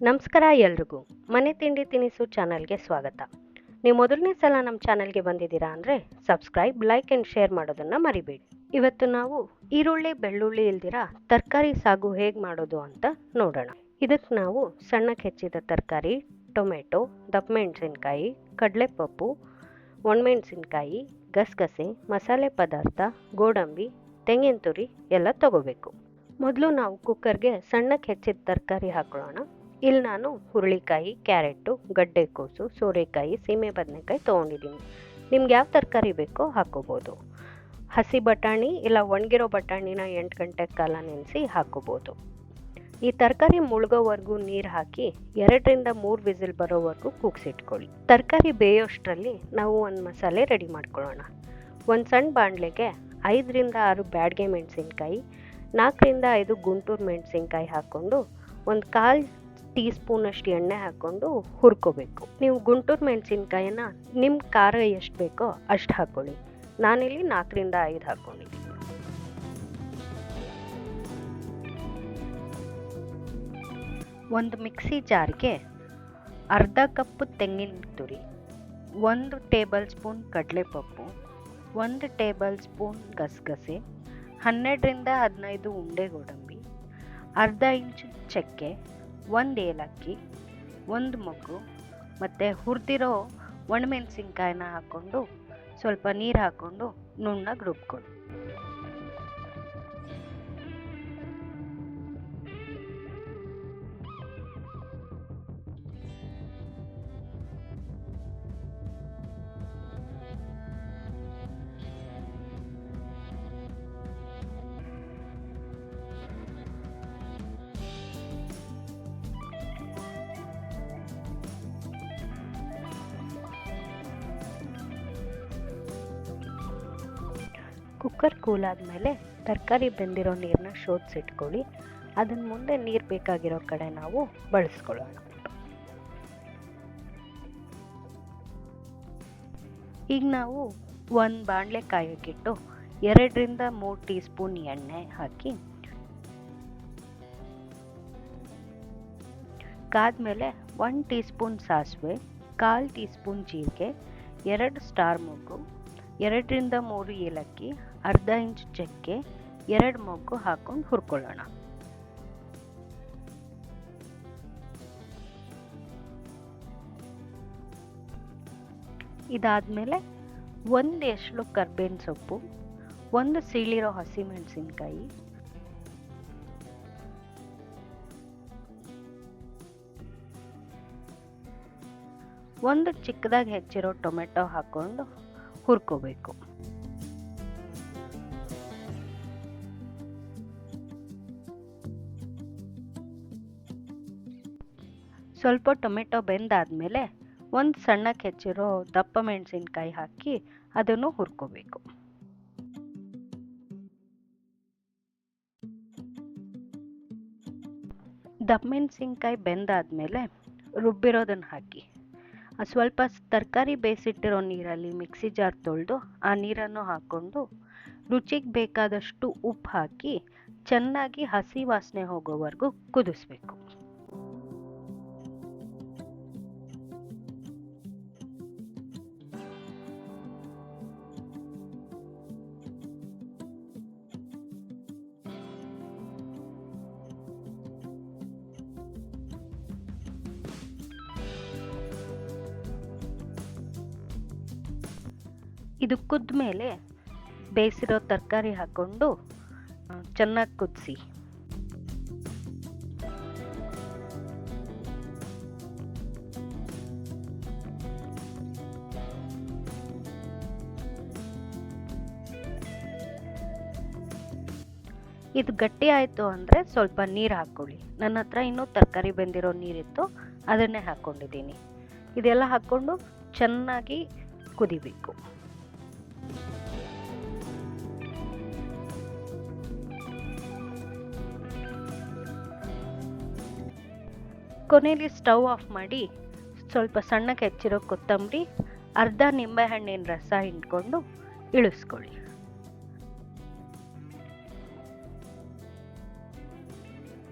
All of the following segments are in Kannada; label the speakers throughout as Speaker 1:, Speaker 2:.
Speaker 1: ನಮಸ್ಕಾರ ಎಲ್ರಿಗೂ. ಮನೆ ತಿಂಡಿ ತಿನಿಸು ಚಾನಲ್ಗೆ ಸ್ವಾಗತ. ನೀವು ಮೊದಲನೇ ಸಲ ನಮ್ಮ ಚಾನಲ್ಗೆ ಬಂದಿದ್ದೀರಾ ಅಂದರೆ ಸಬ್ಸ್ಕ್ರೈಬ್, ಲೈಕ್ ಆ್ಯಂಡ್ ಶೇರ್ ಮಾಡೋದನ್ನು ಮರಿಬೇಡಿ. ಇವತ್ತು ನಾವು ಈರುಳ್ಳಿ, ಬೆಳ್ಳುಳ್ಳಿ ಇಲ್ದಿರ ತರಕಾರಿ ಸಾಗು ಹೇಗೆ ಮಾಡೋದು ಅಂತ ನೋಡೋಣ. ಇದಕ್ಕೆ ನಾವು ಸಣ್ಣಕ್ಕೆ ಹೆಚ್ಚಿದ ತರಕಾರಿ, ಟೊಮೆಟೊ ದಪ್ಪ ಮೆಣಸಿನ್ಕಾಯಿ ಕಡಲೆಪಪ್ಪು, ಒಣಮೆಣಸಿನ್ಕಾಯಿ, ಗಸಗಸೆ, ಮಸಾಲೆ ಪದಾರ್ಥ, ಗೋಡಂಬಿ, ತೆಂಗಿನ ತುರಿ ಎಲ್ಲ ತಗೋಬೇಕು. ಮೊದಲು ನಾವು ಕುಕ್ಕರ್ಗೆ ಸಣ್ಣಕ್ಕೆ ಹೆಚ್ಚಿದ ತರಕಾರಿ ಹಾಕೊಳ್ಳೋಣ. ಇಲ್ಲಿ ನಾನು ಹುರುಳಿಕಾಯಿ, ಕ್ಯಾರೆಟು ಗಡ್ಡೆಕೋಸು ಸೋರೆಕಾಯಿ, ಸೀಮೆ ಬದನೆಕಾಯಿ ತೊಗೊಂಡಿದ್ದೀನಿ. ನಿಮ್ಗೆ ಯಾವ ತರಕಾರಿ ಬೇಕೋ ಹಾಕೋಬೋದು. ಹಸಿ ಬಟಾಣಿ ಇಲ್ಲ ಒಣಗಿರೋ ಬಟಾಣಿನ ಎಂಟು ಗಂಟೆ ಕಾಲ ನೆನೆಸಿ ಹಾಕೋಬೋದು. ಈ ತರಕಾರಿ ಮುಳುಗೋವರೆಗೂ ನೀರು ಹಾಕಿ ಎರಡರಿಂದ ಮೂರು ವಿಸಿಲ್ ಬರೋವರೆಗೂ ಕೂಗ್ಸಿಟ್ಕೊಳ್ಳಿ. ತರಕಾರಿ ಬೇಯೋಷ್ಟರಲ್ಲಿ ನಾವು ಒಂದು ಮಸಾಲೆ ರೆಡಿ ಮಾಡ್ಕೊಳ್ಳೋಣ. ಒಂದು ಸಣ್ಣ ಬಾಣಲೆಗೆ ಐದರಿಂದ ಆರು ಬ್ಯಾಡ್ಗೆ ಮೆಣಸಿನ್ಕಾಯಿ, ನಾಲ್ಕರಿಂದ ಐದು ಗುಂಟೂರು ಮೆಣಸಿನ್ಕಾಯಿ ಹಾಕ್ಕೊಂಡು ಒಂದು ಕಾಲು ಟೀ ಸ್ಪೂನಷ್ಟು ಎಣ್ಣೆ ಹಾಕ್ಕೊಂಡು ಹುರ್ಕೋಬೇಕು. ನೀವು ಗುಂಟೂರು ಮೆಣಸಿನ್ಕಾಯಿನ ನಿಮ್ಮ ಖಾರ ಎಷ್ಟು ಬೇಕೋ ಅಷ್ಟು ಹಾಕ್ಕೊಳ್ಳಿ ನಾನಿಲ್ಲಿ ನಾಲ್ಕರಿಂದ ಐದು ಹಾಕ್ಕೊಂಡಿದ್ದೀನಿ ಒಂದು ಮಿಕ್ಸಿ ಜಾರ್ಗೆ ಅರ್ಧ ಕಪ್ಪು ತೆಂಗಿನ ತುರಿ, ಒಂದು ಟೇಬಲ್ ಸ್ಪೂನ್ ಕಡಲೆಪಪ್ಪು, ಒಂದು ಟೇಬಲ್ ಸ್ಪೂನ್ ಗಸಗಸೆ, ಹನ್ನೆರಡರಿಂದ ಹದಿನೈದು ಉಂಡೆ ಗೋಡಂಬಿ, ಅರ್ಧ ಇಂಚು ಚಕ್ಕೆ ಒಂದು ಏಲಕ್ಕಿ ಒಂದು ಮೊಗ್ಗು ಮತ್ತು ಹುರಿದಿರೋ ಒಣಮೆಣಸಿನ್ಕಾಯಿನ ಹಾಕ್ಕೊಂಡು ಸ್ವಲ್ಪ ನೀರು ಹಾಕ್ಕೊಂಡು ನುಣ್ಣಗೆ ರುಬ್ಕೊಳ್ಳಿ ಕುಕ್ಕರ್ ಕೂಲ್ ಆದಮೇಲೆ ತರಕಾರಿ ಬೆಂದಿರೋ ನೀರನ್ನ ಶೋಧಿಸಿಟ್ಕೊಳ್ಳಿ ಅದನ್ನು ಮುಂದೆ ನೀರು ಬೇಕಾಗಿರೋ ಕಡೆ ನಾವು ಬಳಸ್ಕೊಳ್ಳೋಣ. ಈಗ ನಾವು ಒಂದು ಬಾಣಲೆ ಕಾಯೋಕ್ಕಿಟ್ಟು ಎರಡರಿಂದ ಮೂರು ಟೀ ಸ್ಪೂನ್ ಎಣ್ಣೆ ಹಾಕಿ, ಕಾದ್ಮೇಲೆ ಒನ್ ಟೀ ಸ್ಪೂನ್ ಸಾಸಿವೆ, ಕಾಲು ಟೀ ಸ್ಪೂನ್ ಜೀರಿಗೆ, ಎರಡು ಸ್ಟಾರ್ ಮೊಗ್ಗು ಎರಡರಿಂದ ಮೂರು ಏಲಕ್ಕಿ, ಅರ್ಧ ಇಂಚ್ ಚಕ್ಕೆ, ಎರಡು ಮೊಗ್ಗು ಹಾಕೊಂಡು ಹುರ್ಕೊಳ್ಳೋಣ. ಇದಾದಮೇಲೆ ಒಂದು ಎಸ್ಳು ಕರ್ಬೇವಿನ ಸೊಪ್ಪು, ಒಂದು ಸೀಳಿರೋ ಹಸಿಮೆಣಸಿನ್ಕಾಯಿ, ಒಂದು ಚಿಕ್ಕದಾಗಿ ಹೆಚ್ಚಿರೋ ಟೊಮೆಟೊ ಹಾಕ್ಕೊಂಡು ಹುರ್ಕೋಬೇಕು. ಸ್ವಲ್ಪ ಟೊಮೆಟೊ ಬೆಂದಾದ್ಮೇಲೆ ಒಂದು ಸಣ್ಣಕ್ಕೆ ಹೆಚ್ಚಿರೋ ದಪ್ಪ ಮೆಣಸಿನ್ಕಾಯಿ ಹಾಕಿ ಅದನ್ನು ಹುರ್ಕೋಬೇಕು. ದಪ್ಪ ಮೆಣಸಿನ್ಕಾಯಿ ಬೆಂದಾದ್ಮೇಲೆ ರುಬ್ಬಿರೋದನ್ನು ಹಾಕಿ. ಸ್ವಲ್ಪ ತರಕಾರಿ ಬೇಯಿಸಿಟ್ಟಿರೋ ನೀರಲ್ಲಿ ಮಿಕ್ಸಿ ಜಾರ್ ತೊಳೆದು ಆ ನೀರನ್ನು ಹಾಕ್ಕೊಂಡು ರುಚಿಗೆ ಬೇಕಾದಷ್ಟು ಉಪ್ಪು ಹಾಕಿ ಚೆನ್ನಾಗಿ ಹಸಿ ವಾಸನೆ ಹೋಗೋವರೆಗೂ ಕುದಿಸ್ಬೇಕು. ಇದು ಕುದ್ದ ಮೇಲೆ ಬೇಯಿಸಿರೋ ತರಕಾರಿ ಹಾಕ್ಕೊಂಡು ಚೆನ್ನಾಗಿ ಕುದಿಸಿ. ಇದು ಗಟ್ಟಿ ಆಯಿತು ಅಂದರೆ ಸ್ವಲ್ಪ ನೀರು ಹಾಕ್ಕೊಳ್ಳಿ ನನ್ನ ಹತ್ರ ಇನ್ನೂ ತರಕಾರಿ ಬೆಂದಿರೋ ನೀರಿತ್ತು, ಅದನ್ನೇ ಹಾಕ್ಕೊಂಡಿದ್ದೀನಿ ಇದೆಲ್ಲ ಹಾಕ್ಕೊಂಡು ಚೆನ್ನಾಗಿ ಕುದಿಬೇಕು. ಕೊನೆಯಲ್ಲಿ ಸ್ಟವ್ ಆಫ್ ಮಾಡಿ ಸ್ವಲ್ಪ ಸಣ್ಣಕ್ಕೆ ಹೆಚ್ಚಿರೋ ಕೊತ್ತಂಬರಿ, ಅರ್ಧ ನಿಂಬೆಹಣ್ಣಿನ ರಸ ಹಿಂಡ್ಕೊಂಡು ಇಳಿಸ್ಕೊಳ್ಳಿ.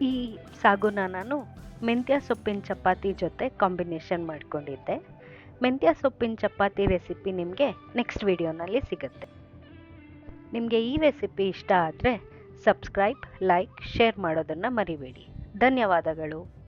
Speaker 1: ಈ ಸಾಗುನ ನಾನು ಮೆಂತ್ಯ ಸೊಪ್ಪಿನ ಚಪಾತಿ ಜೊತೆ ಕಾಂಬಿನೇಷನ್ ಮಾಡಿಕೊಂಡಿದ್ದೆ. ಮೆಂತ್ಯ ಸೊಪ್ಪಿನ ಚಪಾತಿ ರೆಸಿಪಿ ನಿಮಗೆ ನೆಕ್ಸ್ಟ್ ವಿಡಿಯೋನಲ್ಲಿ ಸಿಗುತ್ತೆ. ನಿಮಗೆ ಈ ರೆಸಿಪಿ ಇಷ್ಟ ಆದರೆ ಸಬ್ಸ್ಕ್ರೈಬ್, ಲೈಕ್, ಶೇರ್ ಮಾಡೋದನ್ನು ಮರಿಬೇಡಿ. ಧನ್ಯವಾದಗಳು.